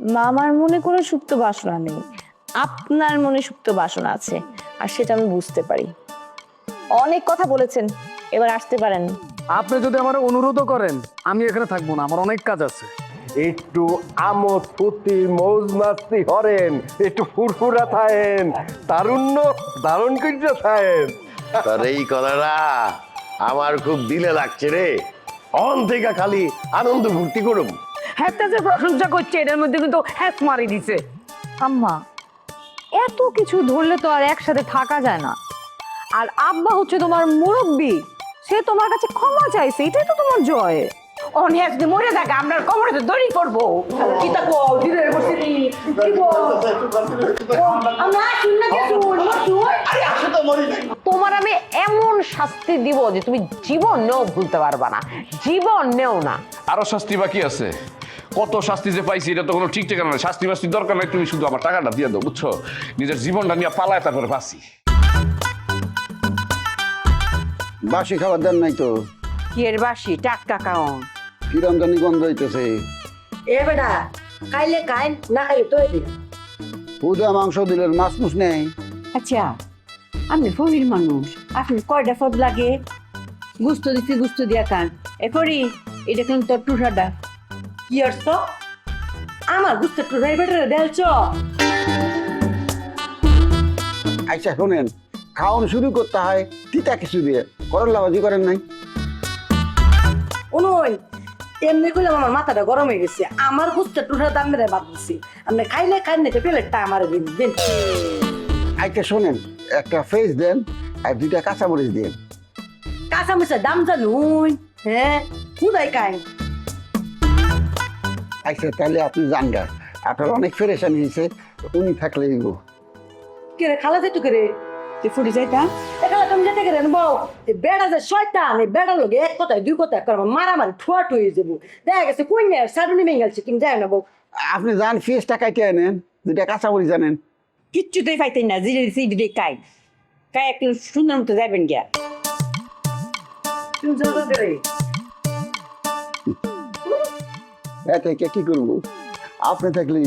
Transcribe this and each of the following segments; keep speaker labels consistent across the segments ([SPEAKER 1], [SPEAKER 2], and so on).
[SPEAKER 1] মামার মনে কোনো সুপ্ত বাসনা নেই। আপনার মনে সুপ্ত বাসনা আছে আর সেটা আমি বুঝতে পারি। অনেক কথা বলেছেন এবার আসতে পারেন।
[SPEAKER 2] আপনি যদি আমার অনুরোধও করেন আমি এখানে থাকব না আমার অনেক কাজ আছে।
[SPEAKER 3] একটু আমোদ ফুর্তি মৌজ মাস্তি হরেন একটু ফুরফুরা থাকেন তারুণ্য দারুণ কইরা থাকেন
[SPEAKER 4] তোর এই কথাটা আমার খুব দিলে লাগছে রে। অন থেকে খালি আনন্দ ফুর্তি করুম
[SPEAKER 5] হ্যাঁ যে প্রশংসা করছে এটার মধ্যে কিন্তু হ্যাস মারি দিছে।
[SPEAKER 6] আম্মা এত কিছু ধরলে তো আর একসাথে থাকা যায় না। আর আব্বা হচ্ছে তোমার মুরব্বী সে তোমার কাছে ক্ষমা চাইছে এটাই তো তোমার জয়।
[SPEAKER 5] মরে থাকে আমরা কোমরে তো দড়ি করব কি তাকো দিলে বসে কি আমরা শুন না কিছু
[SPEAKER 6] তোমার আমি এমন শাস্তি দিব যে তুমি জীবন নেও ভুলতে পারবা না জীবন নেও না।
[SPEAKER 7] আরও শাস্তি বাকি আছে। কত শাস্তি যে পাইছি এটা তো কোনো ঠিক ঠিকানা নাই। শাস্তি বাস্তি দরকার নাই তুমি শুধু আমার টাকাটা দিয়ে দাও বুঝছ? নিজের জীবনটা নিয়ে পালায় তারপরে বাঁচি।
[SPEAKER 8] বাসি খাবার দেন নাই তো।
[SPEAKER 5] কি এর বাসি? টাটকা কাউন
[SPEAKER 8] কিরম জানি গন্ধ হইতেছে।
[SPEAKER 5] এ বেটা খাইলে খাইন না খাইলে তো
[SPEAKER 8] পুদা মাংস দিলেন মাছ মুছ নেই।
[SPEAKER 5] আচ্ছা আপনি ফরির মানুষ আপনি কয়টা পদ লাগে? গুস্ত দিছি গুস্ত দিয়া কান এ ফরি এটা কিন্তু তোর টুসাটা। কি অর্থ আমার টুসাই বেটারে দেলছ
[SPEAKER 8] আচ্ছা শোনেন খাওয়ান শুরু করতে হয় তিতা কিছু দিয়ে। করল্লা ভাজি করেন নাই?
[SPEAKER 5] উনুন এমনি করলাম আমার মাথাটা গরম হয়ে গেছে। আমার গুস্ত টুসার দাম মেরে বাদ দিছি। আপনি খাইলে খাইন না প্লেটটা আমার দিন দিন।
[SPEAKER 8] আচ্ছা শোনেন একটা ফেস দেন আর দুইটা কাঁচামরিচ দেন।
[SPEAKER 5] কাঁচা মুচার দাম জানুন হ্যাঁ? খুদাই খাই
[SPEAKER 8] আচ্ছা তাহলে আপনি জান গা। আপনার অনেক ফেরেশানি হয়েছে উনি থাকলে
[SPEAKER 5] কে রে খালা যেটু করে তুই ফুটি যাইতা? এখানে তুমি যেতে গেলেন বউ বেড়া যে শয়তান এই বেড়ার লোক এক কথায় দুই কথায় করব মারামারি ঠুয়া হয়ে যাব। দেখা গেছে না সারুনি গেছে কিন্তু যায় না বউ।
[SPEAKER 8] আপনি যান ফেস টাকাইতে আনেন দুইটা কাঁচামরিচ জানেন
[SPEAKER 5] কিচ্ছুতেই পাইতেন না জিরে দিছি দিদি কাই। কাই একটু সুন্দর মতো যাবেন গিয়া। তুমি যাব করে
[SPEAKER 8] এতে কি করব? আপনি থাকলে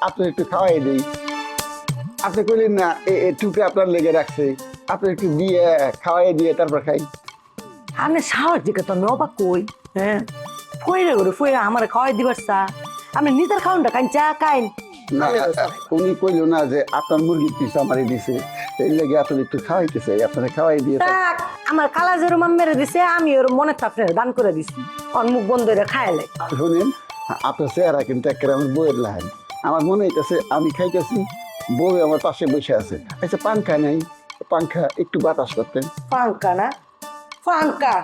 [SPEAKER 8] আপনি একটু খাওয়াই দিই। আপনি কইলেন না এ এ আপনার লেগে রাখছে। আপনি একটু দিয়ে খাওয়াই দিয়ে তারপর খাই।
[SPEAKER 5] আপনি সাহস দিকে তো আমি অবাক কই হ্যাঁ? ফইরে করে ফইরে আমার খাওয়াই দিবার চা। আপনি নিজের খাওয়ানটা কাইন চা কাইন
[SPEAKER 8] না উনি কইলো না যে আপনার মুরগির পিস আমারই দিছে। এই লেগে আপনি একটু খাওয়াইতেছে আপনারা খাওয়াই দিয়ে
[SPEAKER 5] আমার কালা যেরম মেরে দিছে আমি ওর মনে আপনার দান করে দিছি। ওর মুখ বন্ধ করে খাইলে
[SPEAKER 8] শুনেন আপনার চেহারা কিন্তু একেবারে আমার বউয়ের লাহান আমার মনে হইতেছে আমি খাইতেছি বউ আমার পাশে বসে আছে। আচ্ছা পাংখা নাই। পাংখা একটু বাতাস করতেন।
[SPEAKER 5] ফাঙ্কা না? ফাঙ্কা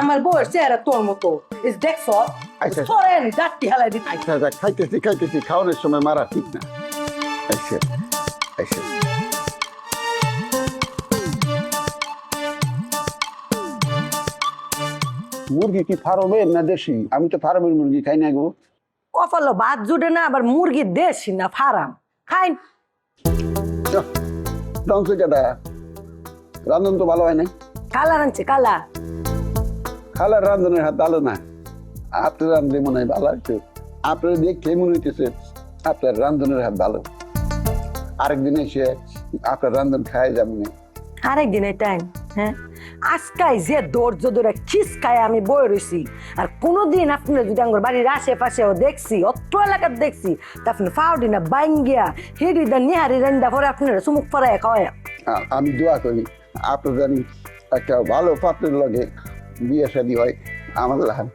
[SPEAKER 5] আমার বউয়ের চেহারা তোর মতো। ইস দেখছ?
[SPEAKER 8] আচ্ছা।
[SPEAKER 5] সরেন হেলাই দিতে
[SPEAKER 8] আচ্ছা খাইতেছি খাইতেছি খাওয়ানোর সময় মারা ঠিক না। আচ্ছা আচ্ছা। মুরগি কি ফার্মের না দেশি? আমি তো ফার্মের মুরগি খাই না গো।
[SPEAKER 5] কপালো ভাত জুটে না আবার মুরগি দেশি না ফার্ম? খাই
[SPEAKER 8] ধ্বংস কেটা রান্ধন তো ভালো হয় নাই।
[SPEAKER 5] কালা রাঁধছে কালা।
[SPEAKER 8] খালার রান্ধনের হাত ভালো না। আপনার রান্ধলে মনে হয় ভালো একটু আপনার দেখে মনে হইতেছে আপনার রান্ধনের হাত ভালো। আরেকদিন এসে আপনার রান্ধন খাই যাবেন
[SPEAKER 5] আরেকদিন টাইম হ্যাঁ? আজকাই যে ধৈর্য ধরে খিসকায় আমি বয়ে রয়েছি আর কোনোদিন আপনারা যদি আমার বাড়ির আশেপাশেও দেখছি, অত্র এলাকার দেখছি, তা আপনি ফাউডি না বাইঙ্গিয়া, হিডি দা নিহারি রেন্দা পরে আপনারা চুমুক ফরায় খাওয়ায়
[SPEAKER 8] আমি দোয়া করি আপনার জানি একটা ভালো পাত্রের লগে বিয়ে শাদী হয় আমাদের হাত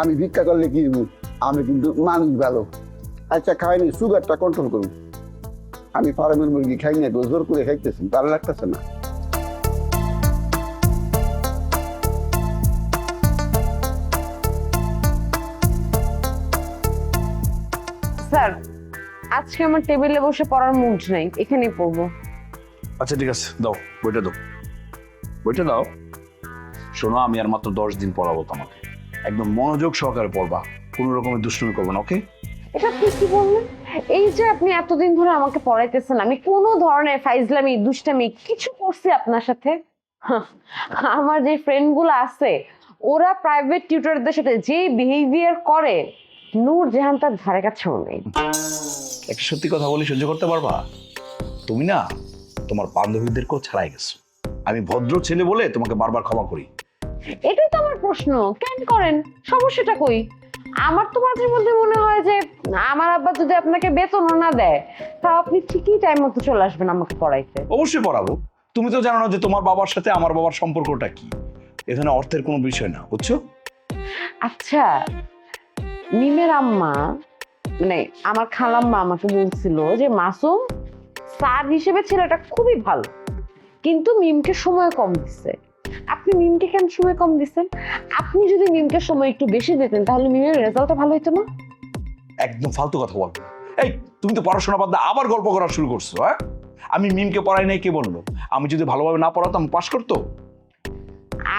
[SPEAKER 8] আমি ভিক্ষা করলে কি আমি কিন্তু মানুষ ভালো। আচ্ছা খাইনি, সুগারটা কন্ট্রোল করুন। আমি ফার্মের মুরগি খাই না জোর করে খাইতেছি, ভালো লাগতেছে না।
[SPEAKER 6] স্যার আজকে আমার টেবিলে বসে পড়ার মুড নাই এখানেই পড়ব।
[SPEAKER 7] আচ্ছা ঠিক আছে দাও বইটা দাও। বইটা দাও। শোনো আমি আর মাত্র দশ দিন পড়াবো তোমাকে। একদম মনোযোগ সহকারে পড়বা কোনো রকমের দুষ্টুমি করবে না ওকে
[SPEAKER 6] এটা আপনি কি বললেন? এই যে আপনি এতদিন ধরে আমাকে পড়াইতেছেন আমি কোনো ধরনের ফাইজলামি দুষ্টামি কিছু করছি আপনার সাথে? আমার যে ফ্রেন্ডগুলো আছে ওরা প্রাইভেট টিউটরদের সাথে যে বিহেভিয়ার করে নূর জাহান তার ধারে কাছেও নেই
[SPEAKER 7] একটা সত্যি কথা বলি সহ্য করতে পারবা? তুমি না তোমার বান্ধবীদেরকেও ছাড়াই গেছো। আমি ভদ্র ছেলে বলে তোমাকে বারবার ক্ষমা করি।
[SPEAKER 6] এটাই তো আমার প্রশ্ন। কেন করেন? সমস্যাটা কই? আমার তো মাঝে মধ্যে মনে হয় যে আমার আব্বা যদি আপনাকে বেতনও না দেয় তাও আপনি ঠিকই টাইম মতো চলে আসবেন আমাকে পড়াইতে।
[SPEAKER 7] অবশ্যই পড়াবো। তুমি তো জানো না যে তোমার বাবার সাথে আমার বাবার সম্পর্কটা কি। এখানে অর্থের কোনো বিষয় না বুঝছ?
[SPEAKER 6] আচ্ছা নিমের আম্মা মানে আমার খালাম্মা আমাকে বলছিল যে, মাসুম, স্যার হিসেবে ছেলেটা খুবই ভালো, কিন্তু মিমকে সময় কম দিচ্ছে। আপনি মিমকে কেন সময় কম দিচ্ছেন? আপনি যদি মিমকে সময় একটু বেশি দিতেন, তাহলে মিমের রেজাল্টটা ভালো হতো না?
[SPEAKER 7] একদম ফালতু কথা বলব না। এই, তুমি তো পড়াশোনা বাদ দিয়ে আবার গল্প করা শুরু করছ হ্যাঁ? আমি মিমকে পড়াই নাই, কে বলল? আমি যদি ভালোভাবে না পড়াতাম পাশ করতো?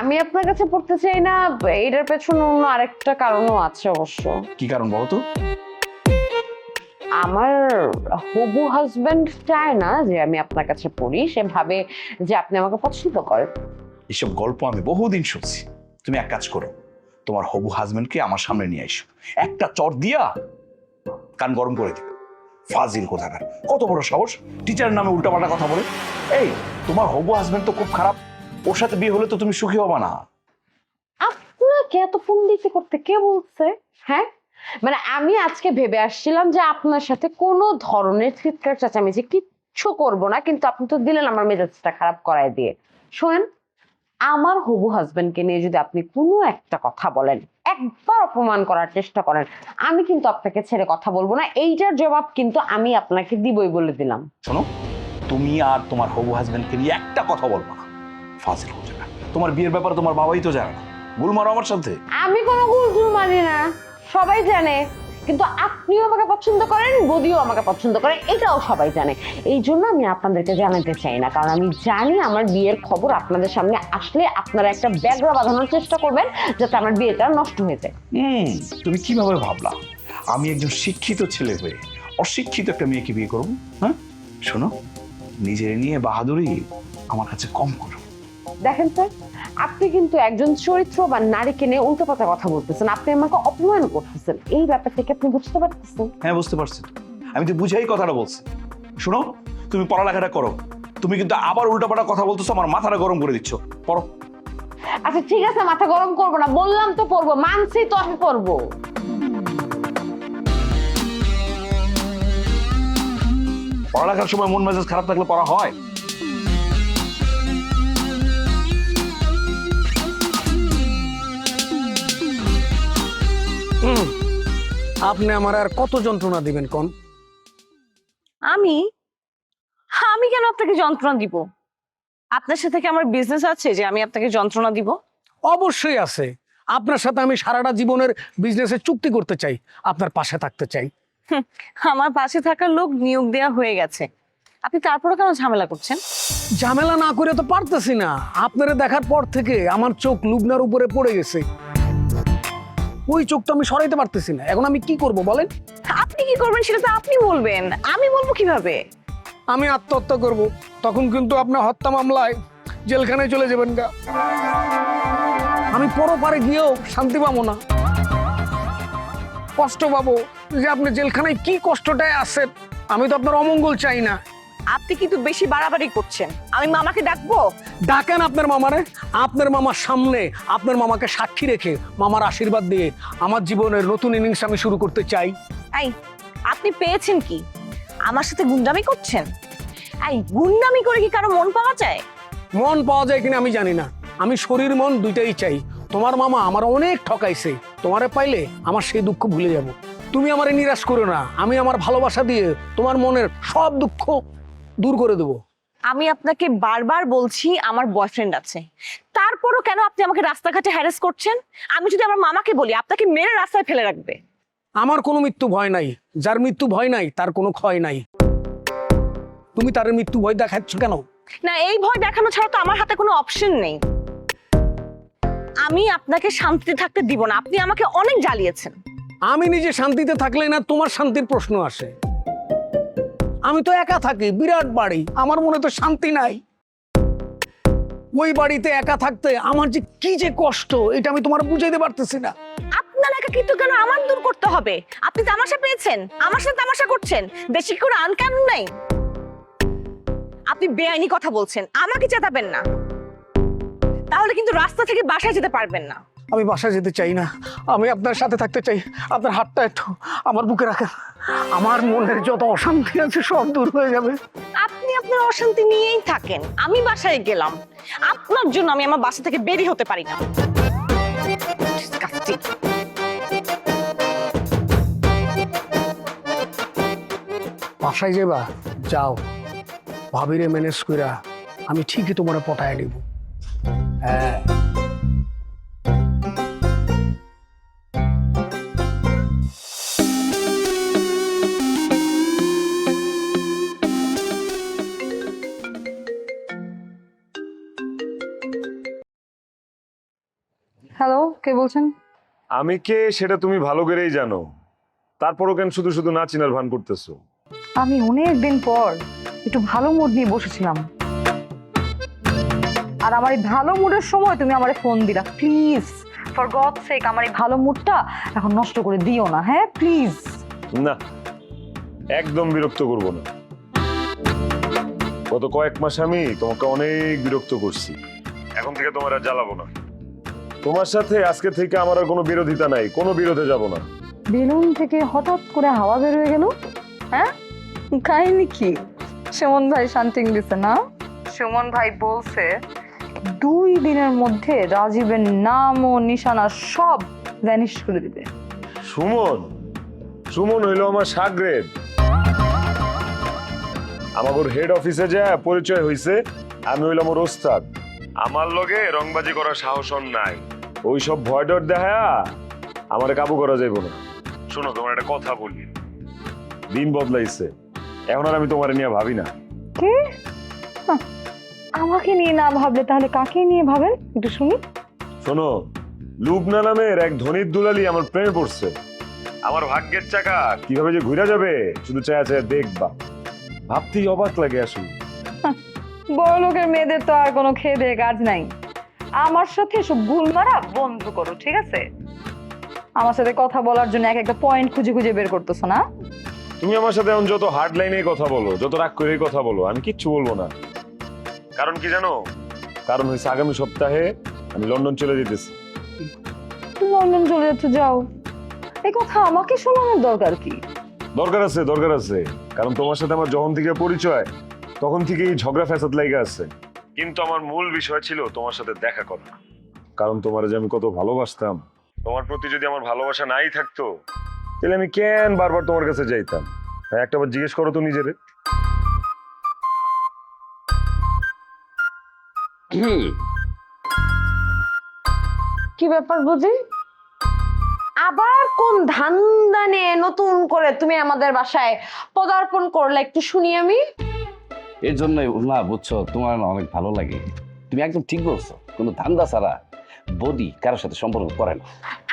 [SPEAKER 6] আমি আপনার কাছে পড়তে চাই না এটার পেছনে অন্য আরেকটা কারণও আছে অবশ্য।
[SPEAKER 7] কি কারণ বলো তো?
[SPEAKER 6] আমার হবু হাজবেন্ড চায় না যে আমি আপনার কাছে পড়ি সে ভাবে যে আপনি আমাকে পছন্দ করেন।
[SPEAKER 7] এসব গল্প আমি বহুদিন শুনছি। তুমি এক কাজ করো তোমার হবু হাজবেন্ডকে আমার সামনে নিয়ে এসো একটা চর দিয়া কান গরম করে দিবে। ফাজিল কোথাকার। কত বড় সাহস। টিচারের নামে উল্টাপাল্টা কথা বলে। এই তোমার হবু হাজবেন্ড তো খুব খারাপ। ওর সাথে বিয়ে হলে তো তুমি সুখী হবা না।
[SPEAKER 6] আপনাকে এত পণ্ডিতি করতে কে বলছে? হ্যাঁ? মানে আমি আজকে ভেবে আসছিলাম যে আপনার সাথে কোনো ধরনের চিৎকার চেঁচামেচি কিচ্ছু করব না কিন্তু আপনি তো দিলেন আমার মেজাজটা খারাপ করায় দিয়ে। শোনেন আমার হবু হাজবেন্ডকে নিয়ে যদি আপনি কোনো একটা কথা বলেন একবার অপমান করার চেষ্টা করেন আমি কিন্তু আপনাকে ছেড়ে কথা বলব না। এইটার জবাব কিন্তু আমি আপনাকে দিবই বলে দিলাম।
[SPEAKER 7] শোনো তুমি আর তোমার হবু হাজবেন্ডকে নিয়ে একটা কথা বলব না। ফাজিল কোথাকার তোমার বিয়ের ব্যাপারে তোমার বাবাই তো জানে না। ভুল মারো আমার সাথে।
[SPEAKER 6] আমি কোনো গুলজুল মানি না। সবাই জানে। কিন্তু আপনিও আমাকে পছন্দ করেন বদিও আমাকে পছন্দ করেন এটাও সবাই জানে। এই জন্য আমি আপনাদেরকে জানাতে চাই না। কারণ আমি জানি আমার বিয়ের খবর আপনাদের সামনে আসলে আপনারা একটা ব্যাগরা বাঁধানোর চেষ্টা করবেন যাতে আমার বিয়েটা নষ্ট হয়ে যায়।
[SPEAKER 7] হুম তুমি কীভাবে ভাবলা? আমি একজন শিক্ষিত ছেলে হয়ে অশিক্ষিত একটা মেয়েকে বিয়ে করব হ্যাঁ? শোনো নিজের নিয়ে বাহাদুরি আমার কাছে কম করো।
[SPEAKER 6] দেখেন স্যার আপনি কিন্তু একজন চরিত্র বা নারীকে নিয়ে উল্টো পাতা কথা বলতেছেন। আপনি আমাকে অপমান করতেছেন। এই ব্যাপারটাকে আপনি বুঝতে পারতেছেন?
[SPEAKER 7] হ্যাঁ বুঝতে পারছি। আমি তো বুঝাই কথাটা বলছি। শোনো তুমি পড়ালেখাটা করো। তুমি কিন্তু আবার উল্টাপাল্টা কথা বলতেছো আমার মাথাটা গরম করে দিচ্ছ। পড়ো।
[SPEAKER 6] আচ্ছা ঠিক আছে মাথা গরম করব না। বললাম তো পড়ব মানছি তো আমি পড়ব।
[SPEAKER 7] পড়ালেখার সময় মন মেজাজ খারাপ থাকলে পড়া হয়?
[SPEAKER 2] আপনি আমার আর কত যন্ত্রণা দিবেন কোন?
[SPEAKER 1] আমি? আমি কেন আপনাকে যন্ত্রণা দিব? আপনার সাথে কি আমার বিজনেস আছে যে আমি আপনাকে যন্ত্রণা দিব?
[SPEAKER 2] অবশ্যই আছে। আপনার সাথে আমি সারাটা জীবনের বিজনেসে চুক্তি করতে চাই আপনার পাশে থাকতে চাই।
[SPEAKER 1] আমার পাশে থাকার লোক নিয়োগ দেয়া হয়ে গেছে। আপনি তারপরে কেন ঝামেলা করছেন?
[SPEAKER 2] ঝামেলা না করে তো পারতেছি না। আপনারা দেখার পর থেকে আমার চোখ লুবনার উপরে পড়ে গেছে। ওই চোখটা আমি সরাইতে পারতেছি না। এখন আমি কি করব বলেন?
[SPEAKER 1] আপনি কি করবেন সেটা তো আপনি বলবেন। আমি বলব কীভাবে?
[SPEAKER 2] আমি আত্মহত্যা করব। তখন কিন্তু আপনার হত্যা মামলায় জেলখানায় চলে যাবেন গা। আমি পরপারে গিয়েও শান্তি পাবো না। কষ্ট পাবো যে আপনি জেলখানায় কি কষ্টটায় আছেন আমি তো আপনার অমঙ্গল চাই না।
[SPEAKER 1] আপনি কিন্তু বেশি বাড়াবাড়ি করছেন। আমি মামাকে ডাকবো?
[SPEAKER 2] ডাকেন আপনার মামারে। আপনার মামার সামনে আপনার মামাকে সাক্ষী রেখে মামার আশীর্বাদ দিয়ে আমার জীবনের নতুন ইনিংস আমি শুরু করতে চাই।
[SPEAKER 1] এই আপনি পেয়েছেন কি? আমার সাথে গুন্ডামি করছেন? এই গুন্ডামি করে কি কারও মন পাওয়া যায়?
[SPEAKER 2] মন পাওয়া যায় কিনা আমি জানি না। আমি শরীর মন দুইটাই চাই। তোমার মামা আমার অনেক ঠকাইছে। তোমারে পাইলে আমার সেই দুঃখ ভুলে যাব। তুমি আমারে নিরাশ করো না। আমি আমার ভালোবাসা দিয়ে তোমার মনের সব দুঃখ দূর করে দেবো।
[SPEAKER 1] আমি আপনাকে বারবার বলছি আমার বয়ফ্রেন্ড আছে। তারপরও কেন আপনি আমাকে রাস্তাঘাটে হ্যারেস করছেন? আমি যদি আমার মামাকে বলি আপনাকে মেরে রাস্তায় ফেলে রাখবে।
[SPEAKER 2] আমার কোনো মৃত্যু ভয় নাই। যার মৃত্যু ভয় নাই তার কোনো ক্ষয় নাই। তুমি তার মৃত্যু ভয় দেখাচ্ছ কেন?
[SPEAKER 1] না এই ভয় দেখানো ছাড়া তো আমার হাতে কোনো অপশন নেই। আমি আপনাকে শান্তিতে থাকতে দিব না। আপনি আমাকে অনেক জ্বালিয়েছেন।
[SPEAKER 2] আমি নিজে শান্তিতে থাকলে না তোমার শান্তির প্রশ্ন আসে। আমি তো একা থাকি, বিরাট বাড়ি, আমার মনে তো শান্তি নাই। ওই বাড়িতে একা থাকতে আমার যে কি যে কষ্ট, এটা আমি তোমার বুঝাইতে পারতেছি না।
[SPEAKER 1] আপনার একাকিত্ব কেন আমার দূর করতে হবে? আপনি তামাশা পেয়েছেন, আমার সাথে তামাশা করছেন, বেশি করে আপনি বেআইনি কথা বলছেন, আমাকে চেতাবেন না। তাহলে কিন্তু রাস্তা থেকে বাসায় যেতে পারবেন না।
[SPEAKER 2] আমি বাসায় যেতে চাই না। আমি আপনার সাথে থাকতে চাই। আপনার হাতটা একটু আমার বুকে রাখেন। আমার মনের যত অশান্তি আছে সব দূর হয়ে যাবে।
[SPEAKER 1] আপনি আপনার অশান্তি নিয়েই থাকেন। আমি বাসায় গেলাম। আপনার জন্য আমি আমার বাসা থেকে বেরিয়ে হতে পারি না। Disgusting.
[SPEAKER 2] বাসায় যাবা যাও। ভাবিরে ম্যানেজ কইরা আমি ঠিকই তোমার পটায় নিব। হ্যাঁ।
[SPEAKER 9] হ্যালো কে বলছেন?
[SPEAKER 10] আমি কে সেটা তুমি ভালো করেই জানো। তারপরও কেন শুধু শুধু না চিনার ভান করতেছো?
[SPEAKER 9] আমি অনেক দিন পর একটু ভালো মুড নিয়ে বসেছিলাম। আর আমার এই ভালো মুডের সময় তুমি আমারে ফোন দিলা। প্লিজ ফর গড সেক আমার এই ভালো মুডটা এখন নষ্ট করে দিও না হ্যাঁ? প্লিজ
[SPEAKER 10] না একদম বিরক্ত করব না। গত কয়েক মাস আমি তোমাকে অনেক বিরক্ত করছি। এখন থেকে তোমার আর জ্বালাবো না। তোমার সাথে আজকে থেকে আমার আর কোনো বিরোধিতা নাই কোনো বিরোধে যাব না।
[SPEAKER 9] বেলুন থেকে হঠাৎ করে হাওয়া বের হয়ে গেল। হ্যাঁ? কাহিনী কি? সুমন ভাই শান্তিং দিছে না? সুমন ভাই বলছে দুই দিনের মধ্যে রাজীবের নাম ও নিশানা সব ভ্যানিশ করে দিবে।
[SPEAKER 10] সুমন সুমন হইল আমার সাগরেদ আমাগোর হেড অফিসে যা পরিচয় হইছে আমি হইলাম ওর ওস্তাদ। আমার লগে রংবাজি করার সাহস নাই। ওই সব ভয় ডর দেখা আমার কাবু করা যাইব না। শোনো তোমার একটা কথা বলি। দিন বদলাইছে। এখন আর আমি তোমার নিয়ে ভাবি না।
[SPEAKER 9] কে? আমাকে নিয়ে না ভাবলে তাহলে কাকে নিয়ে ভাবেন একটু শুনি
[SPEAKER 10] শোনো লুবনা নামের এক ধনির দুলালি আমার প্রেমে পড়ছে। আমার ভাগ্যের চাকা কীভাবে যে ঘুরে যাবে শুধু চায়া চায়া দেখবা। ভাবতেই অবাক লাগে আসলে।
[SPEAKER 9] বড় লোকের মেয়েদের তো আর কোনো খেয়ে দেয়ে কাজ নাই। আমার সাথে এসব ভুল মারা বন্ধ করো ঠিক আছে? আমার সাথে কথা বলার জন্য এক একটা পয়েন্ট খুঁজে খুঁজে বের করতেছো না?
[SPEAKER 10] তুমি আমার সাথে এখন যত হার্ড লাইনে কথা বলো যত রাগ করে কথা বলো আমি কিচ্ছু বলব না। কারণ কি জানো? কারণ হয়েছে আগামী সপ্তাহে আমি লন্ডন চলে যেতেছি।
[SPEAKER 9] তুমি লন্ডন চলে যাচ্ছ যাও। এই কথা আমাকে শোনানোর দরকার কি?
[SPEAKER 10] দরকার আছে দরকার আছে। কারণ তোমার সাথে আমার যখন থেকে পরিচয় তখন থেকেই ঝগড়া ফ্যাসাদ লেগে আছে। কিন্তু আমার মূল বিষয় ছিল তোমার সাথে দেখা করা। কারণ তোমার যে আমি কত ভালোবাসতাম। তোমার প্রতি যদি আমার ভালোবাসা নাই থাকতো তাহলে আমি কেন বারবার তোমার কাছে যাইতাম? হ্যাঁ একটাবার জিজ্ঞেস করো তো নিজেরে।
[SPEAKER 6] কি ব্যাপার বুঝি? আবার কোন ধান্দা নিয়ে নতুন করে তুমি আমাদের বাসায় পদার্পণ করলে একটু শুনি আমি?
[SPEAKER 11] এর জন্য না বুঝছ? তোমার না অনেক ভালো লাগে। তুমি একদম ঠিক বলছো কোনো ধান্দা ছাড়া বডি কারোর সাথে সম্পর্ক করে না।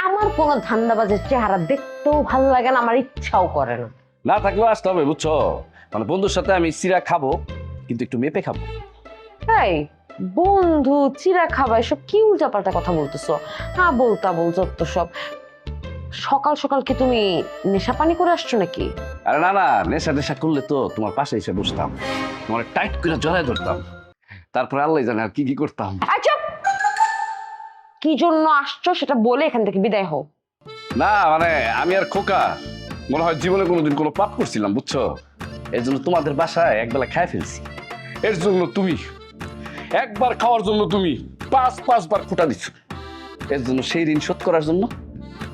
[SPEAKER 6] আমার কোনো ধান্দাবাজের চেহারা দেখতেও ভালো লাগে না আমার ইচ্ছাও করে না।
[SPEAKER 11] না থাকলেও আসতে হবে বুঝছ? মানে বন্ধুর সাথে আমি সিরা খাব কিন্তু একটু মেপে খাব।
[SPEAKER 6] তাই বন্ধু চিরা খাবা এসব কি উল্টাপাল্টা কথা বলতেছো? হ্যাঁ বলতা বল তো সব। সকাল সকাল কি তুমি নেশা পানি করে আসছো নাকি?
[SPEAKER 11] আরে না না নেশা নেশা করলে তো তোমার পাশে এসে বসতাম। তোমার টাইট করে জড়ায় ধরতাম। তারপরে আল্লাহ জানে আর কি কি করতাম।
[SPEAKER 6] আচ্ছা কি জন্য আসছো সেটা বলে এখান থেকে বিদায় হও।
[SPEAKER 11] না মানে আমি আর খোকা মনে হয় জীবনে কোনোদিন কোনো পাপ করছিলাম বুঝছ? এর জন্য তোমাদের বাসায় একবেলা খাই ফেলছি। এর জন্য তুমি একবার খাওয়ার জন্য তুমি পাঁচ পাঁচবার খোটা দিচ্ছ এর জন্য সেই ঋণ শোধ করার জন্য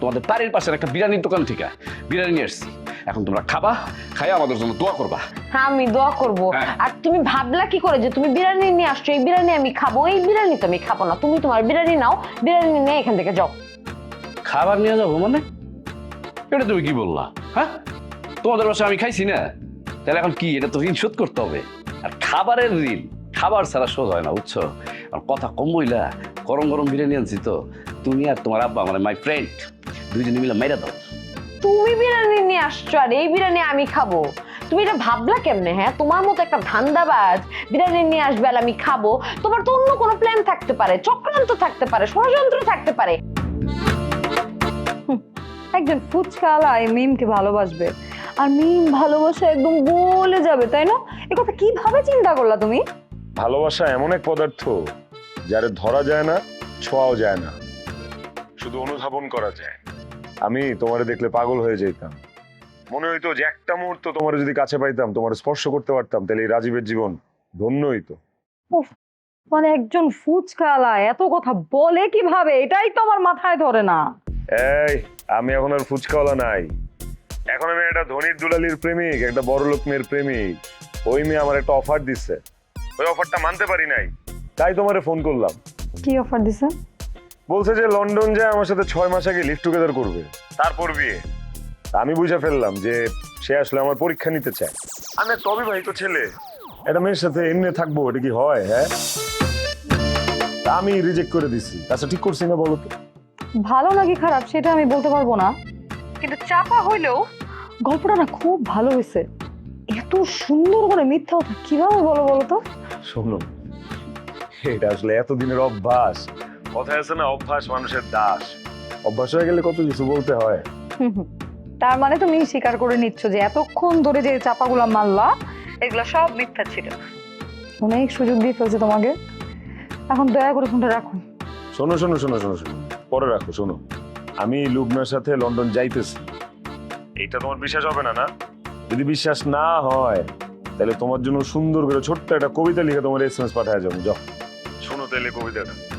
[SPEAKER 11] তোমাদের বাড়ির পাশের একটা বিরিয়ানির দোকান থেকে বিরিয়ানি নিয়ে এসছি। এখন তোমরা খাবা খাই আমাদের জন্য দোয়া করবা।
[SPEAKER 6] হ্যাঁ আমি দোয়া করব।
[SPEAKER 11] হ্যাঁ।
[SPEAKER 6] আর তুমি ভাবলা কি করে যে তুমি বিরিয়ানি নিয়ে আসছো? এই বিরিয়ানি আমি খাব এই বিরিয়ানি তো আমি খাব না। তুমি তোমার বিরিয়ানি নাও বিরিয়ানি নিয়ে এখান থেকে যাও।
[SPEAKER 11] খাবার নিয়ে যাব মানে? এটা তুমি কি বললা? হ্যাঁ? তোমাদের বাসায় আমি খাইছি না? তাহলে এখন কি? এটা তো ঋণ শোধ করতে হবে। আর খাবারের ঋণ খাবার ছাড়া শোধ হয় না বুঝছ? আর কথা কম বইলা গরম গরম বিরিয়ানি আনছি তো। তুমি আর তোমার আব্বা মানে মাই ফ্রেন্ড দুইজনে মিলে মাইরা দাও।
[SPEAKER 6] তুমি বিরিয়ানি নিয়ে আসছো আর এই বিরিয়ানি আমি খাব। তুমি এটা ভাবলা কেমনে হ্যাঁ? তোমার মতো একটা ধান্দাবাজ বিরিয়ানি নিয়ে আসবে আর আমি খাব। তোমার তো অন্য কোনো প্ল্যান থাকতে পারে চক্রান্ত থাকতে পারে ষড়যন্ত্র থাকতে পারে।
[SPEAKER 9] একজন ফুচকাওয়ালা এই মিমকে ভালোবাসবে। আর মিম ভালোবাসা একদম গলে যাবে তাই না? এ কথা কীভাবে চিন্তা করলা তুমি?
[SPEAKER 10] ভালোবাসা এমন এক পদার্থ যারে ধরা যায় না ছোঁয়াও যায় না। শুধু অনুধাবন করা যায়। আমি তোমারে দেখলে পাগল হয়ে যেতাম মনে হইতো যে একটা মুহূর্ত তোমার যদি কাছে পাইতাম তোমার স্পর্শ করতে পারতাম তাহলে এই রাজীবের জীবন ধন্য হইতো।
[SPEAKER 9] মানে একজন ফুচকাওয়ালা এত কথা বলে কীভাবে? এটাই তো আমার মাথায় ধরে না।
[SPEAKER 10] এই আমি এখন আর ফুচকাওয়ালা নাই। এখন আমি একটা ধনির দুলালির প্রেমিক একটা বড় লোক মেয়ের প্রেমিক। ওই মেয়ে আমার একটা অফার দিচ্ছে ওই অফারটা মানতে পারি নাই। তাই তোমারে ফোন করলাম।
[SPEAKER 9] কি অফার দিছে?
[SPEAKER 10] বলছে যে লন্ডন যায় আমার সাথে ছয় মাস আগে লিভ টুগেদার করবে। তারপর বিয়ে? আমি বুঝে ফেললাম যে সে আসলে আমার পরীক্ষা নিতে চায়। আমি একটা অবিবাহিত ছেলে। একটা মেয়ের সাথে এমনি থাকব এটা কি হয় হ্যাঁ? আমি রিজেক্ট করে দিছি। আচ্ছা ঠিক করছি না বলো তো।
[SPEAKER 9] ভালো নাকি খারাপ সেটা আমি বলতে পারব না। কিন্তু চাপা হইলেও গল্পটা না খুব ভালো হয়েছে। এত সুন্দর করে মিথ্যা কথা কীভাবে বলো বলো তো?
[SPEAKER 10] শোনো এটা আসলে এতদিনের অভ্যাস। কথায় আছে না অভ্যাস মানুষের দাস। অভ্যাস হয়ে গেলে কত কিছু বলতে হয়।
[SPEAKER 9] তার মানে তুমি স্বীকার করে নিচ্ছ যে এতক্ষণ ধরে যে চাপাগুলা মারলা এগুলো সব মিথ্যা ছিল। অনেক সুযোগ দিয়ে ফেলছে তোমাকে। এখন দয়া করে ফোনটা রাখো।
[SPEAKER 10] শোনো শোনো শোনো শোনো শোনো। পরে রাখো শোনো। আমি লুবনার সাথে লন্ডন যাইতেছি। এইটা তোমার বিশ্বাস হবে না না? যদি বিশ্বাস না হয় তাহলে তোমার জন্য সুন্দর করে ছোট্ট একটা কবিতা লিখে তোমার এসএমএস পাঠায় যাব। যাও। শোনো তাহলে কবিতাটা।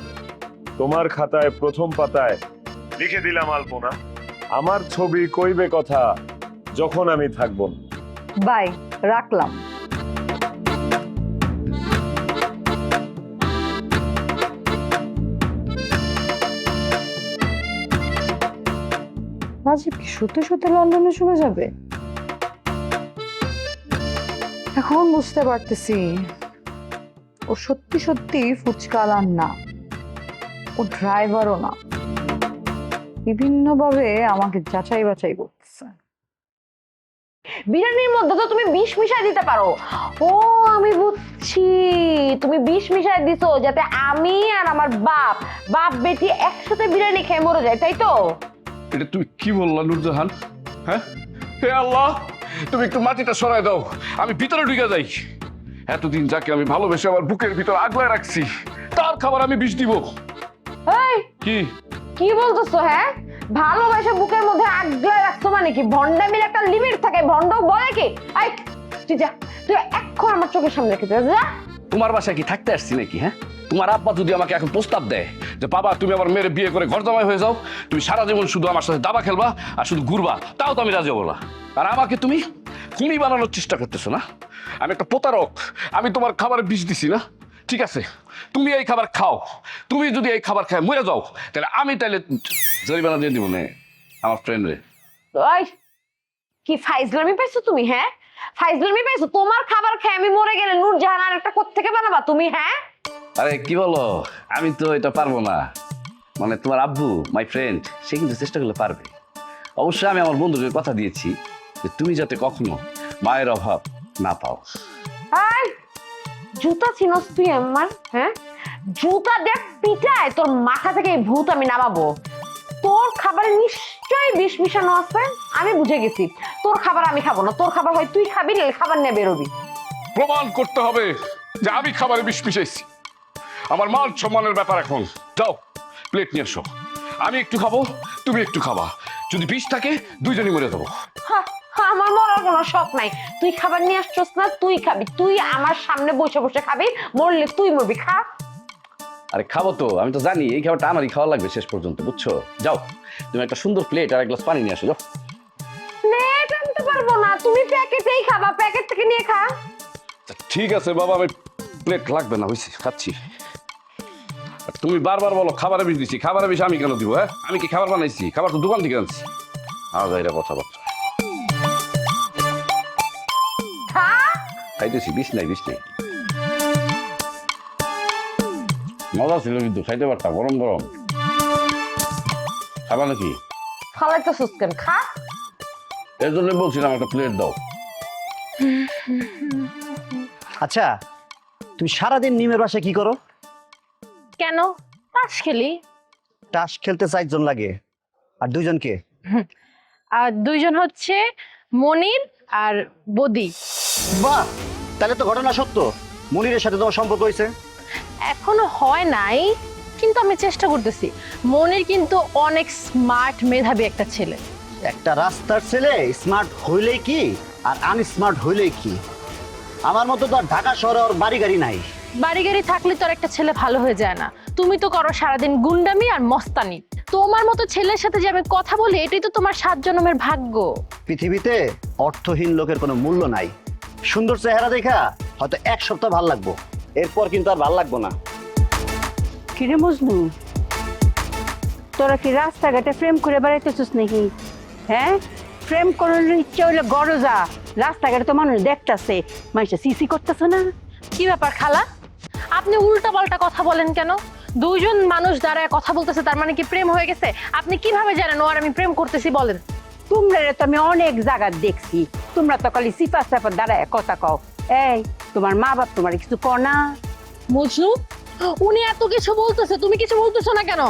[SPEAKER 10] তোমার খাতায় প্রথম পাতায় লিখে দিলাম আলপনা। আমার ছবি কইবে কথা যখন আমি থাকব।
[SPEAKER 9] বাই রাখলাম। রাজীব কি সত্যি সত্যি লন্ডনে চলে যাবে? এখন বুঝতে পারতেছি। ও সত্যি সত্যি ফুচকালার না ও ড্রাইভারও না। বিভিন্নভাবে আমাকে যাচাই বাছাই করতেছে
[SPEAKER 6] বিরিয়ানির মধ্যে তো তুমি বিষ মিশাই দিতে পারো। ও, আমি বুঝছি। তুমি বিষ মিশাই দিছো যাতে আমি আর আমার বাপ বাপ বেটি একসাথে বিরিয়ানি খেয়ে মরে যায়, তাই তো?
[SPEAKER 11] এটা তুমি কি বললা, নুরজাহান? হ্যাঁ? হে আল্লাহ, তুমি একটু মাটিটা সরায় দাও। আমি ভিতরে ঢুকে যাই। এতদিন যাকে আমি ভালোবেসে আমার বুকের ভিতর আগলায় রাখছি, তার খাবার আমি বিষ দিব।
[SPEAKER 6] এই
[SPEAKER 11] কি?
[SPEAKER 6] কি বলতেছো হ্যাঁ? ভালোবাসা বুকের মধ্যে আগলায় রাখছো মানে কি? ভন্ডামির একটা লিমিট থাকে ভন্ড বলে কি? আই তুই যা তুই এক্ষণ আমার চোখের সামনে রেখে যা যা।
[SPEAKER 11] তোমার বাসায় কি থাকতে আসছি নাকি হ্যাঁ? তোমার আব্বা যদি আমাকে এখন প্রস্তাব দেয় যে বাবা তুমি আমার মেয়ের বিয়ে করে ঘর জামাই হয়ে যাও তুমি সারা জীবন শুধু আমার সাথে দাবা খেলবা আর শুধু ঘুরবা তাও তো আমি রাজি হব না। আর আমাকে তুমি খুনি বানানোর চেষ্টা করতেছো না? আমি একটা প্রতারক আমি তোমার খাবারে বিষ দিছি না? ঠিক আছে তুমি এই খাবার খাও। তুমি যদি এই খাবার খায় মরে যাও তাহলে আমি তাহলে জরিমানা দিয়ে দিব না আমার ফ্রেন্ডে
[SPEAKER 6] ওই কি ফাইজলামি পাইছো তুমি হ্যাঁ? ফাইজলামি পাইছো? তোমার খাবার খেয়ে আমি মরে গেলে নূরজাহান আর একটা কোত্থেকে বানাবা তুমি হ্যাঁ?
[SPEAKER 11] আরে কি বলো আমি তো এটা পারব না। মানে তোমার আব্বু মাই ফ্রেন্ড সে কিন্তু চেষ্টা করলে পারবে। অবশ্যই আমি আমার বন্ধুকে কথা দিয়েছি যে তুমি যাতে কখনো মায়ের অভাব না পাও।
[SPEAKER 6] জুতা চিনস তুই আমার হ্যাঁ? জুতা দেখ পিটায় তোর মাথা থেকে এই ভূত আমি নামাবো। তোর খাবারে নিশ্চয়ই বিষ মিশানো আছে আমি বুঝে গেছি। তোর খাবার আমি খাব না তোর খাবার হয় তুই খাবি নাহলে খাবার নিয়ে বেরোবি।
[SPEAKER 11] প্রমাণ করতে হবে যে আমি খাবারে বিষ মিশাইছি। আমার মান সম্মানের ব্যাপার এখন। যাও প্লেট নিয়ে এসো। আমি একটু খাব তুমি একটু খাবা। যদি বিষ থাকে দুইজনই মরে যাব।
[SPEAKER 6] হা, হা, আমার মরার কোনো শখ নাই। তুই খাবার নিয়ে আসছস না তুই খাবি। তুই আমার সামনে বসে বসে খাবি মরলে তুই মরবি খা।
[SPEAKER 11] আরে খাব তো আমি তো জানি এই খাবারটা আমারই খাওয়া লাগবে শেষ পর্যন্ত বুঝছ? যাও তুমি একটা সুন্দর প্লেট আর এক গ্লাস পানি নিয়ে আসো যাও।
[SPEAKER 6] প্লেট আনতে পারব না তুমি প্যাকেটেই খাবা প্যাকেট থেকে নিয়ে খা।
[SPEAKER 11] তা ঠিক আছে বাবা আমি প্লেট লাগবে না খাচ্ছি। আর তুমি বারবার বলো খাবারে বিষ দিচ্ছি খাবারে বিষ আমি কেন দিব হ্যাঁ? আমি কি খাবার বানাইছি? খাবার তো দোকান থেকে আনছি। আলাদা এটা কথাবার্তা খাইতেছি বিষ নাই বিষ নেই। মজা ছিল কিন্তু খাইতে পারতাম গরম গরম। খাবা নাকি?
[SPEAKER 6] ফালাইতে সুস্কেন খা।
[SPEAKER 11] এর জন্য বলছিলাম একটা প্লেট দাও।
[SPEAKER 12] আচ্ছা তুমি সারাদিন নিমের বাসায় কি করো?
[SPEAKER 6] কেন? তাস খেলি।
[SPEAKER 12] টাস খেলতে চারজন লাগে। আর দুইজনকে
[SPEAKER 13] আর দুইজন হচ্ছে মনির আর বদি।
[SPEAKER 12] বাহ! তাহলে তো ঘটনা সত্য। মনিরের সাথে তোমার সম্পর্ক হয়েছে?
[SPEAKER 13] এখনও হয় নাই কিন্তু আমি চেষ্টা করতেছি। মনির কিন্তু অনেক স্মার্ট মেধাবী একটা ছেলে।
[SPEAKER 12] একটা রাস্তার ছেলে স্মার্ট হইলেই কি আর আনস্মার্ট হইলেই কি? আমার মতো তো আর ঢাকা শহরে ওর বাড়ি গাড়ি নাই।
[SPEAKER 13] বাড়ি গাড়ি থাকলে তো আর একটা ছেলে ভালো হয়ে যায় না। তুমি তো করো সারাদিন গুন্ডামি আর মস্তানি। তোমার মতো ছেলের সাথে যে আমি কথা বলি এটাই তো তোমার সাত জন্মের ভাগ্য।
[SPEAKER 12] পৃথিবীতে অর্থহীন লোকের কোনো মূল্য নাই। সুন্দর চেহারা দেখা হয়তো এক সপ্তাহ ভালো লাগবো। এরপর কিন্তু আর ভালো লাগবো না।
[SPEAKER 14] কিরে মজনু? তোরা কি রাস্তাঘাটে প্রেম করে বেড়াইতেছিস নাকি? হ্যাঁ? প্রেম করার ইচ্ছা হইলে গড় যা। রাস্তাঘাটে তো মানুষ দেখতাছে মানুষে সিসি করতেছে না।
[SPEAKER 13] কি ব্যাপার খালা? আপনি উল্টা পাল্টা কথা বলেন কেন? দুইজন মানুষ দাঁড়ায় কথা বলতেছে তার মানে কি প্রেম হয়ে গেছে? আপনি কীভাবে জানেন ও আর আমি প্রেম করতেছি বলেন।
[SPEAKER 14] তোমরা তো আমি অনেক জায়গা দেখছি। তোমরা তো খালি সিফা সাফা দাঁড়ায় কথা কও। এই, তোমার মা বাপ তোমার কিছু কনা
[SPEAKER 13] মজনু, উনি এত কিছু বলতেছে, তুমি কিছু বলতেছো না কেন?